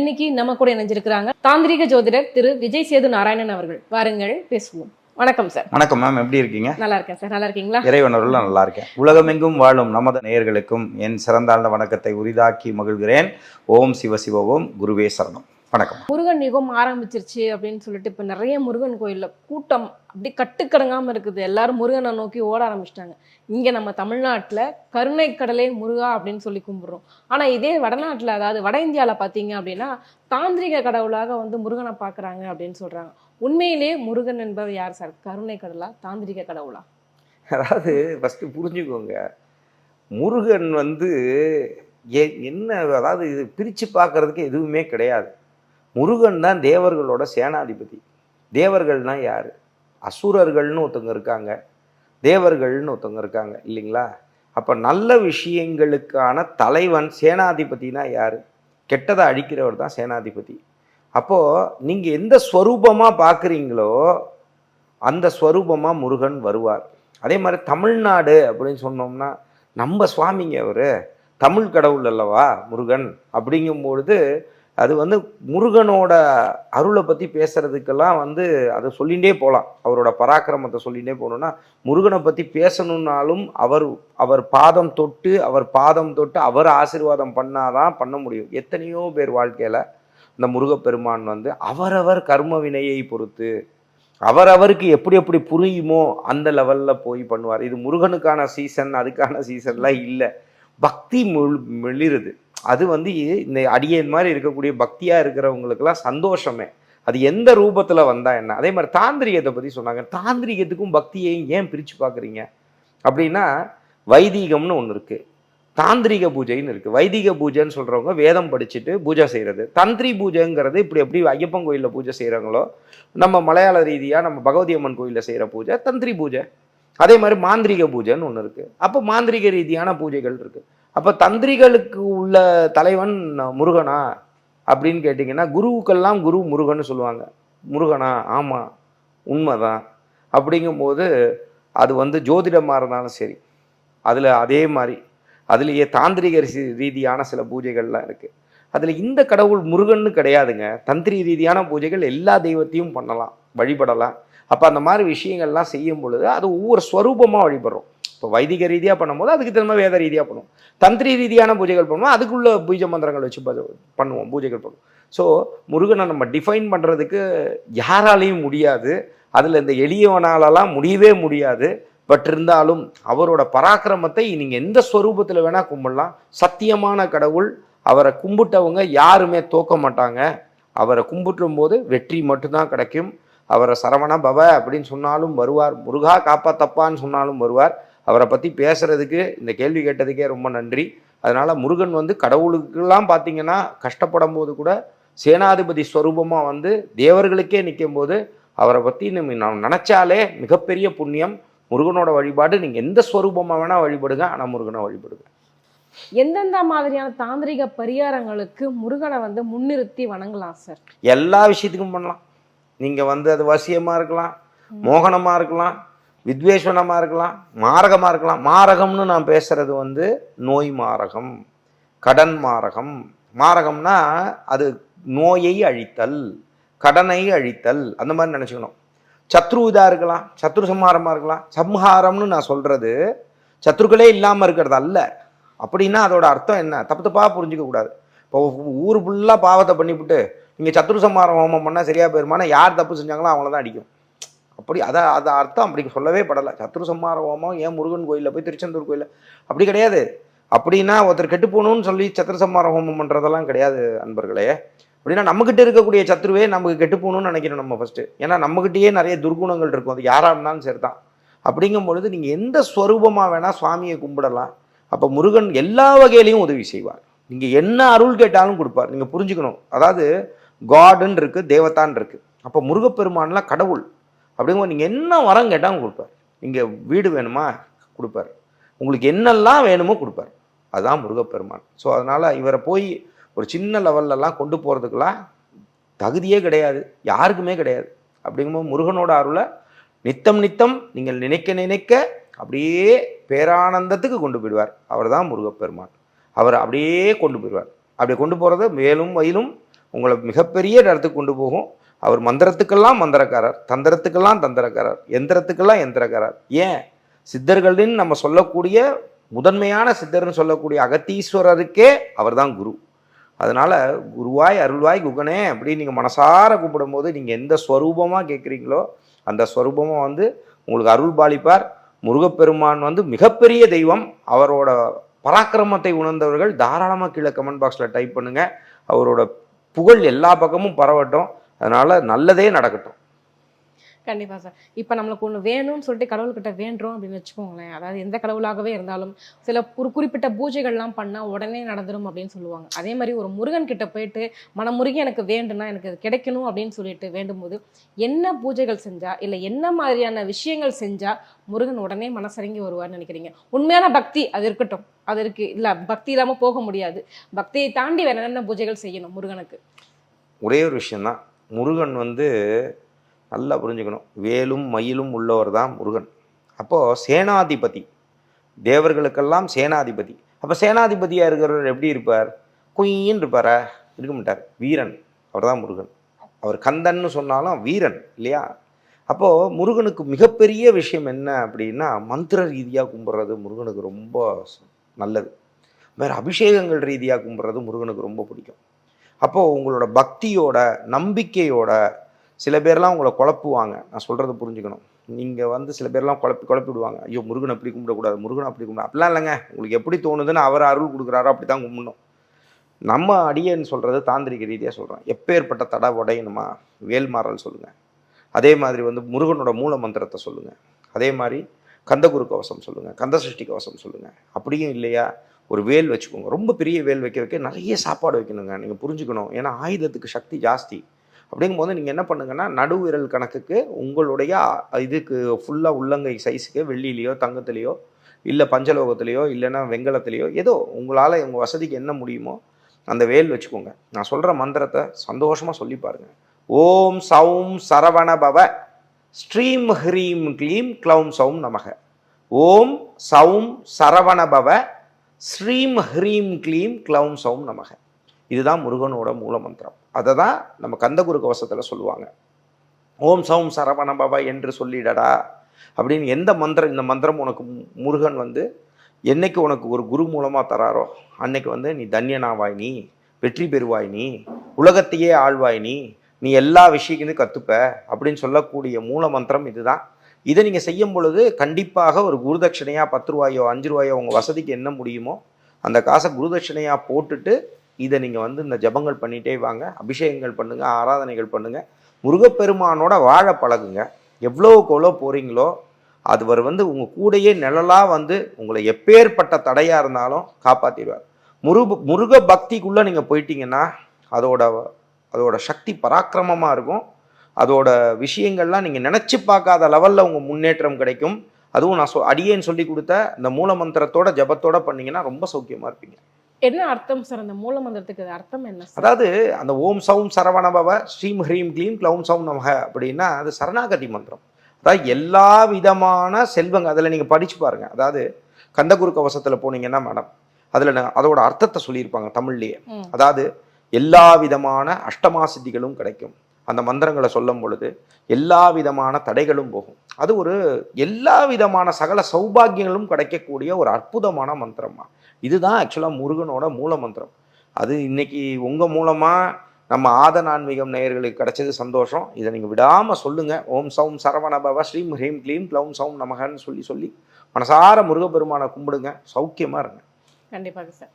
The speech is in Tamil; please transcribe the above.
இன்னைக்கு நம்ம கூட இணைஞ்சிருக்கிறாங்க தாந்திரிக ஜோதிடர் திரு விஜய் சேது நாராயணன் அவர்கள். வாருங்கள் பேசுவோம். வணக்கம் சார். வணக்கம் மேம் எப்படி இருக்கீங்க? நல்லா இருக்கேன் சார். நல்லா இருக்கீங்களா? இறைவனருள் நல்லா இருக்கேன். உலகமெங்கும் வாழும் நமது நேயர்களுக்கும் என் சிறந்தாழ்ந்த வணக்கத்தை உரிதாக்கி மகிழ்கிறேன். ஓம் சிவ சிவ ஓம் குருவே சரணம். வணக்கம். முருகன் யுகம் ஆரம்பிச்சிருச்சு அப்படின்னு சொல்லிட்டு இப்ப நிறைய முருகன் கோயில்ல கூட்டம் அப்படி கட்டுக்கடங்காம இருக்குது. எல்லாரும் முருகனை நோக்கி ஓட ஆரம்பிச்சிட்டாங்க. இங்க நம்ம தமிழ்நாட்டுல கருணை கடலே முருகா அப்படின்னு சொல்லி கும்பிடுறோம். ஆனா இதே வடநாட்டுல அதாவது வட இந்தியால பாத்தீங்க அப்படின்னா தாந்திரிக கடவுளாக வந்து முருகனை பாக்குறாங்க அப்படின்னு சொல்றாங்க. உண்மையிலேயே முருகன் என்பவர் யார் சார்? கருணை கடவுளா தாந்திரிக கடவுளா? அதாவது ஃபஸ்ட்டு புரிஞ்சுக்கோங்க. முருகன் வந்து என்ன அதாவது இது பிரித்து பார்க்கறதுக்கு எதுவுமே கிடையாது. முருகன் தான் தேவர்களோட சேனாதிபதி. தேவர்கள்னா யார்? அசுரர்கள்னு ஒருத்தவங்க இருக்காங்க. தேவர்கள்னு ஒருத்தவங்க இருக்காங்க இல்லைங்களா? அப்போ நல்ல விஷயங்களுக்கான தலைவன் சேனாதிபதினா யார்? கெட்டதை அழிக்கிறவர் தான் சேனாதிபதி. அப்போது நீங்கள் எந்த ஸ்வரூபமாக பார்க்குறீங்களோ அந்த ஸ்வரூபமாக முருகன் வருவார். அதே மாதிரி தமிழ்நாடு அப்படின்னு சொன்னோம்னா நம்ம சுவாமிங்க அவர் தமிழ் கடவுள் அல்லவா முருகன்? அப்படிங்கும்பொழுது அது வந்து முருகனோட அருளை பற்றி பேசுறதுக்கெல்லாம் வந்து அதை சொல்லிகிட்டே போகலாம் அவரோட பராக்கிரமத்தை சொல்லிகிட்டே போகணுன்னா முருகனை பற்றி பேசணுன்னாலும் அவர் அவர் பாதம் தொட்டு அவர் பாதம் தொட்டு அவர் ஆசீர்வாதம் பண்ணாதான் பண்ண முடியும். எத்தனையோ பேர் வாழ்க்கையில் இந்த முருகப்பெருமான் வந்து அவரவர் கர்ம வினையை பொறுத்து அவரவருக்கு எப்படி எப்படி புரியுமோ அந்த லெவலில் போய் பண்ணுவார். இது முருகனுக்கான சீசன் அதுக்கான சீசன்லாம் இல்லை. பக்தி முழு மெளிருது அது வந்து இந்த அடியேன் மாதிரி இருக்கக்கூடிய பக்தியாக இருக்கிறவங்களுக்கெல்லாம் சந்தோஷமே. அது எந்த ரூபத்தில் வந்தால் என்ன? அதே மாதிரி தாந்திரிகத்தை பற்றி சொன்னாங்க. தாந்திரிகத்துக்கும் பக்தியையும் ஏன் பிரித்து பார்க்குறீங்க? அப்படின்னா வைதீகம்னு ஒன்று இருக்குது தாந்திரிக பூஜைன்னு இருக்குது வைதிக பூஜைன்னு சொல்கிறவங்க வேதம் படிச்சுட்டு பூஜை செய்கிறது தந்திரி பூஜைங்கிறது இப்படி எப்படி ஐயப்பன் கோயிலில் பூஜை செய்கிறாங்களோ நம்ம மலையாள ரீதியாக நம்ம பகவதி அம்மன் கோயிலில் செய்கிற பூஜை தந்திரி பூஜை. அதே மாதிரி மாந்திரிக பூஜைன்னு ஒன்று இருக்குது அப்போ மாந்திரிக ரீதியான பூஜைகள் இருக்குது அப்போ தந்திரிகளுக்கு உள்ள தலைவன் முருகனா அப்படின்னு கேட்டிங்கன்னா குருவுக்கெல்லாம் குரு முருகன்னு சொல்லுவாங்க. முருகனா ஆமாம் உண்மைதான். அப்படிங்கும்போது அது வந்து ஜோதிடமாக இருந்தாலும் சரி அதில் அதே மாதிரி அதுலேயே தாந்திரிக ரீதியான சில பூஜைகள்லாம் இருக்குது அதில் இந்த கடவுள் முருகன்னு கிடையாதுங்க. தந்திரி ரீதியான பூஜைகள் எல்லா தெய்வத்தையும் பண்ணலாம் வழிபடலாம். அப்போ அந்த மாதிரி விஷயங்கள்லாம் செய்யும் பொழுது அது ஒவ்வொரு ஸ்வரூபமாக வழிபடுறோம். இப்போ வைதிக ரீதியாக பண்ணும்போது அதுக்கு திரும்ப வேத ரீதியாக பண்ணுவோம். தந்திரி ரீதியான பூஜைகள் பண்ணுவோம். அதுக்குள்ள பூஜை மந்திரங்கள் வச்சு பண்ணுவோம் பூஜைகள் பண்ணுவோம். ஸோ முருகனை நம்ம டிஃபைன் பண்ணுறதுக்கு யாராலையும் முடியாது. அதில் இந்த எளியவனாலலாம் முடியவே முடியாது. பட் இருந்தாலும் அவரோட பராக்கிரமத்தை நீங்கள் எந்த ஸ்வரூபத்தில் வேணால் கும்பிடலாம். சத்தியமான கடவுள் அவரை கும்பிட்டவங்க யாருமே தோக்க மாட்டாங்க. அவரை கும்பிட்டும் போது வெற்றி மட்டும்தான் கிடைக்கும். அவரை சரவண பவ அப்படின்னு சொன்னாலும் வருவார். முருகா காப்பாத்தப்பான்னு சொன்னாலும் வருவார். அவரை பற்றி பேசுறதுக்கு இந்த கேள்வி கேட்டதுக்கே ரொம்ப நன்றி. அதனால முருகன் வந்து கடவுளுக்கெல்லாம் பார்த்தீங்கன்னா கஷ்டப்படும் போது கூட சேனாதிபதி ஸ்வரூபமாக வந்து தேவர்களுக்கே நிற்கும் போது அவரை பற்றி நம்ம நாம் நினச்சாலே மிகப்பெரிய புண்ணியம். முருகனோட வழிபாடு நீங்கள் எந்த ஸ்வரூபமாக வேணால் வழிபடுங்க ஆனால் முருகனை வழிபடுங்க. எந்தெந்த மாதிரியான தாந்திரிக பரிகாரங்களுக்கு முருகனை வந்து முன்னிறுத்தி வணங்கலாம் சார் எல்லா விஷயத்துக்கும் பண்ணலாம். நீங்கள் வந்து அது வசியமாக இருக்கலாம் மோகனமாக இருக்கலாம் வித்வேஷனமாக இருக்கலாம் மாரகமாக இருக்கலாம். மாரகம்னு நான் பேசுகிறது வந்து நோய் மாரகம் கடன் மாரகம். மாரகம்னா அது நோயை அழித்தல் கடனை அழித்தல் அந்த மாதிரி நினச்சிக்கணும். சத்ரு இதாக இருக்கலாம் சத்ரு சம்ஹாரமாக இருக்கலாம். சம்ஹாரம்னு நான் சொல்கிறது சத்ருக்களே இல்லாமல் இருக்கிறது அல்ல. அப்படின்னா அதோட அர்த்தம் என்ன? தப்பு தப்பாக புரிஞ்சிக்க கூடாது. இப்போ ஊர் ஃபுல்லாக பாவத்தை பண்ணிவிட்டு நீங்கள் சத்ரு சம்ஹாரம் ஹோமம் பண்ணால் சரியாக போயிருமானா யார் தப்பு செஞ்சாங்களோ அவங்கள தான் அடிக்கும். அப்படி அதை அதை அர்த்தம் அப்படி சொல்லவே படலை. சத்ரு சம்மார ஹோமம் ஏன் முருகன் கோயிலில் போய் திருச்செந்தூர் கோயிலில்? அப்படி கிடையாது. அப்படின்னா ஒருத்தர் கெட்டு போகணும்னு சொல்லி சத்ரு சம்மார ஹோமம் பண்ணுறதெல்லாம் கிடையாது அன்பர்களே. அப்படின்னா நம்மக்கிட்ட இருக்கக்கூடிய சத்ருவே நமக்கு கெட்டு போகணும்னு நினைக்கிறோம் நம்ம ஃபஸ்ட்டு ஏன்னா நம்மக்கிட்டேயே நிறைய துர்குணங்கள் இருக்கும். அது யாராக இருந்தாலும் சரி தான் அப்படிங்கும் பொழுது நீங்கள் எந்த ஸ்வரூபமாக வேணால் சுவாமியை கும்பிடலாம். அப்போ முருகன் எல்லா வகையிலையும் உதவி செய்வார். நீங்கள் என்ன அருள் கேட்டாலும் கொடுப்பார். நீங்கள் புரிஞ்சுக்கணும். அதாவது காடுன்னு இருக்குது தேவத்தான் இருக்குது அப்போ முருகப்பெருமான்லாம் கடவுள். அப்படிங்கும்போது நீங்கள் என்ன வரம் கேட்டாலும் கொடுப்பார். நீங்கள் வீடு வேணுமா? கொடுப்பார். உங்களுக்கு என்னெல்லாம் வேணுமோ கொடுப்பார். அதுதான் முருகப்பெருமான். ஸோ அதனால் இவரை போய் ஒரு சின்ன லெவல்லலாம் கொண்டு போகிறதுக்கெல்லாம் தகுதியே கிடையாது. யாருக்குமே கிடையாது. அப்படிங்கும்போது முருகனோட அருளை நித்தம் நித்தம் நீங்கள் நினைக்க நினைக்க அப்படியே பேரானந்தத்துக்கு கொண்டு போயிடுவார். அவர் தான் முருகப்பெருமான். அவர் அப்படியே கொண்டு போயிடுவார். அப்படி கொண்டு போகிறது மேலும் வயலும் உங்களை மிகப்பெரிய இடத்துக்கு கொண்டு போகும். அவர் மந்திரத்துக்கெல்லாம் மந்திரக்காரர் தந்திரத்துக்கெல்லாம் தந்திரக்காரர் எந்திரத்துக்கெல்லாம் எந்திரக்காரர். ஏன்? சித்தர்களின் நம்ம சொல்லக்கூடிய முதன்மையான சித்தர்னு சொல்லக்கூடிய அகத்தீஸ்வரருக்கே அவர் தான் குரு. அதனால் குருவாய் அருள்வாய் குகனே அப்படின்னு நீங்கள் மனசார கூப்பிடும்போது நீங்கள் எந்த ஸ்வரூபமாக கேட்குறீங்களோ அந்த ஸ்வரூபமாக வந்து உங்களுக்கு அருள் பாலிப்பார். முருகப்பெருமான் வந்து மிகப்பெரிய தெய்வம். அவரோட பராக்கிரமத்தை உணர்ந்தவர்கள் தாராளமாக கீழே கமெண்ட் பாக்ஸில் டைப் பண்ணுங்கள் அவரோட புகழ் எல்லா பக்கமும் பரவட்டும். அதனால நல்லதே நடக்கட்டும். கண்டிப்பா சார். இப்போ நம்மளுக்கு ஒன்று வேணும்னு சொல்லிட்டு கடவுள்கிட்ட வேண்டுறோம் அப்படின்னு வச்சுக்கோங்களேன். அதாவது எந்த கடவுளாகவே இருந்தாலும் சில ஒரு குறிப்பிட்ட பூஜைகள்லாம் பண்ணால் உடனே நடந்துரும் அப்படின்னு சொல்லுவாங்க. அதே மாதிரி ஒரு முருகன் கிட்ட போயிட்டு மனமுருகி எனக்கு வேண்டுனா எனக்கு அது கிடைக்கணும் அப்படின்னு சொல்லிட்டு வேண்டும்போது என்ன பூஜைகள் செஞ்சா இல்லை என்ன மாதிரியான விஷயங்கள் செஞ்சா முருகன் உடனே மனசரங்கி வருவார்னு நினைக்கிறீங்க? உண்மையான பக்தி அது இருக்கட்டும். அது இருக்கு. இல்லை பக்தி இல்லாமல் போக முடியாது. பக்தியை தாண்டி வேற என்னென்ன பூஜைகள் செய்யணும் முருகனுக்கு? ஒரே ஒரு விஷயந்தான் முருகன் வந்து நல்லா புரிஞ்சுக்கணும். வேலும் மயிலும் உள்ளவர் தான் முருகன். அப்போது சேனாதிபதி. தேவர்களுக்கெல்லாம் சேனாதிபதி. அப்போ சேனாதிபதியாக இருக்கிறவர் எப்படி இருப்பார்? குயின்னு இருப்பாரா. இருக்க மாட்டார். வீரன். அவர் தான் முருகன். அவர் கந்தன்னு சொன்னாலும் வீரன் இல்லையா? அப்போது முருகனுக்கு மிகப்பெரிய விஷயம் என்ன அப்படின்னா மந்திர ரீதியாக கும்பிட்றது முருகனுக்கு ரொம்ப நல்லது. வேறு அபிஷேகங்கள் ரீதியாக கும்பிட்றது முருகனுக்கு ரொம்ப பிடிக்கும். அப்போது உங்களோட பக்தியோட நம்பிக்கையோட சில பேர்லாம் உங்களை குழப்புவாங்க. நான் சொல்கிறத புரிஞ்சுக்கணும். நீங்கள் வந்து சில பேர்லாம் குழப்பி குழப்பி விடுவாங்க ஐயோ முருகன் அப்படி கும்பிடக்கூடாது முருகன் அப்படி கும்பிட அப்படிலாம் இல்லைங்க. உங்களுக்கு எப்படி தோணுதுன்னு அவர் அருள் கொடுக்குறாரோ அப்படி தான் கும்பிடணும். நம்ம அடியேன்னு சொல்கிறது தாந்திரிக ரீதியாக சொல்கிறேன் எப்பேற்பட்ட தடை உடையணுமா? வேல்மாறல் சொல்லுங்கள் அதே மாதிரி வந்து முருகனோட மூல மந்திரத்தை சொல்லுங்கள் அதே மாதிரி கந்தகுரு கவசம் சொல்லுங்கள் கந்த சஷ்டி கவசம் சொல்லுங்கள் அப்படியும் இல்லையா? ஒரு வேல் வச்சுக்கோங்க. ரொம்ப பெரிய வேல் வைக்க வைக்க நிறைய சாப்பாடு வைக்கணுங்க. நீங்கள் புரிஞ்சுக்கணும். ஏன்னா ஆயுதத்துக்கு சக்தி ஜாஸ்தி. அப்படிங்கும்போது நீங்கள் என்ன பண்ணுங்கன்னா நடுவிரல் கணக்குக்கு உங்களுடைய இதுக்கு ஃபுல்லாக உள்ளங்கை சைஸுக்கு வெள்ளிலேயோ தங்கத்துலேயோ இல்லை பஞ்சலோகத்துலேயோ இல்லைன்னா வெங்கலத்துலேயோ ஏதோ உங்களால் உங்கள் வசதிக்கு என்ன முடியுமோ அந்த வேல் வச்சுக்கோங்க. நான் சொல்கிற மந்திரத்தை சந்தோஷமாக சொல்லி பாருங்கள் ஓம் சௌம் சரவண பவ ஸ்ரீம் ஹ்ரீம் க்ளீம் க்ளௌம் சௌம் நமக. ஓம் சௌம் சரவண பவ ஸ்ரீம் ஹ்ரீம் க்ளீம் க்ளௌம் சௌம் நமக. இதுதான் முருகனோட மூல மந்திரம். அதை தான் நம்ம கந்தகுரு கவசத்தில் சொல்லுவாங்க. ஓம் சௌம் சரவண பவ என்று சொல்லிடடா. அப்படின்னு எந்த மந்திரம் இந்த மந்திரம் உனக்கு முருகன் வந்து என்னைக்கு உனக்கு ஒரு குரு மூலமாக தராரோ அன்னைக்கு வந்து நீ தன்யனாவாய் நீ வெற்றி பெறுவாய் நீ உலகத்தையே ஆழ்வாய் நீ நீ எல்லா விஷயங்களும் கற்றுப்ப அப்படின்னு சொல்லக்கூடிய மூல மந்திரம் இதுதான். இதை நீங்கள் செய்யும் பொழுது கண்டிப்பாக ஒரு குருதட்சணையாக பத்து ரூபாயோ அஞ்சு ரூபாயோ உங்கள் வசதிக்கு என்ன முடியுமோ அந்த காசை குருதட்சணையாக போட்டுட்டு இதை நீங்கள் வந்து இந்த ஜபங்கள் பண்ணிகிட்டே வாங்க. அபிஷேகங்கள் பண்ணுங்கள் ஆராதனைகள் பண்ணுங்கள் முருகப்பெருமானோட வாழ பழகுங்க. எவ்வளோவுக்கு எவ்வளோ போகிறீங்களோ அதுவர் வந்து உங்கள் கூடயே நிழலாக வந்து உங்களை எப்பேற்பட்ட தடையாக இருந்தாலும் காப்பாற்றிடுவார் முருக முருக பக்திக்குள்ளே நீங்கள் போயிட்டீங்கன்னா அதோட அதோட சக்தி பராக்கிரமமாக இருக்கும். அதோட விஷயங்கள்லாம் நீங்கள் நினச்சி பார்க்காத லெவலில் உங்கள் முன்னேற்றம் கிடைக்கும். அதுவும் நான் சொ அடியேன்னு சொல்லி கொடுத்த இந்த மூல மந்திரத்தோட ஜபத்தோட பண்ணீங்கன்னா ரொம்ப சௌக்கியமாக இருப்பீங்க. என்ன அர்த்தம் சார் அந்த மூல மந்திரத்துக்கு? அது அர்த்தம் என்ன அதாவது அந்த ஓம் சௌம் சரவணபவ ஸ்ரீம் ஹ்ரீம் க்ளீம் க்ளௌம் சௌம் நமக அப்படின்னா அது சரணாகதி மந்திரம். அதாவது எல்லா விதமான செல்வங்க அதில் நீங்கள் படிச்சு பாருங்க. அதாவது கந்தகுரு கவசத்தில் போனீங்கன்னா மேடம் அதில் அதோட அர்த்தத்தை சொல்லியிருப்பாங்க தமிழ்லேயே. அதாவது எல்லா விதமான அஷ்டமா சித்திகளும் கிடைக்கும். அந்த மந்திரங்களை சொல்லும் பொழுது எல்லா விதமான தடைகளும் போகும். அது ஒரு எல்லா விதமான சகல சௌபாகியங்களும் கிடைக்கக்கூடிய ஒரு அற்புதமான மந்திரமா இதுதான் ஆக்சுவலாக முருகனோட மூல மந்திரம். அது இன்னைக்கு உங்கள் மூலமாக நம்ம ஆத நான்மீகம் நேயர்களுக்கு கிடைச்சது சந்தோஷம். இதை நீங்கள் விடாமல் சொல்லுங்கள் ஓம் சௌம் சரவணபவ ஸ்ரீம் ஹ்ரீம் க்ளீம் க்ளௌம் சௌம் நமகன்னு சொல்லி சொல்லி மனசார முருகப்பெருமானை கும்பிடுங்க. சௌக்கியமாக இருங்க. கண்டிப்பாக சார்.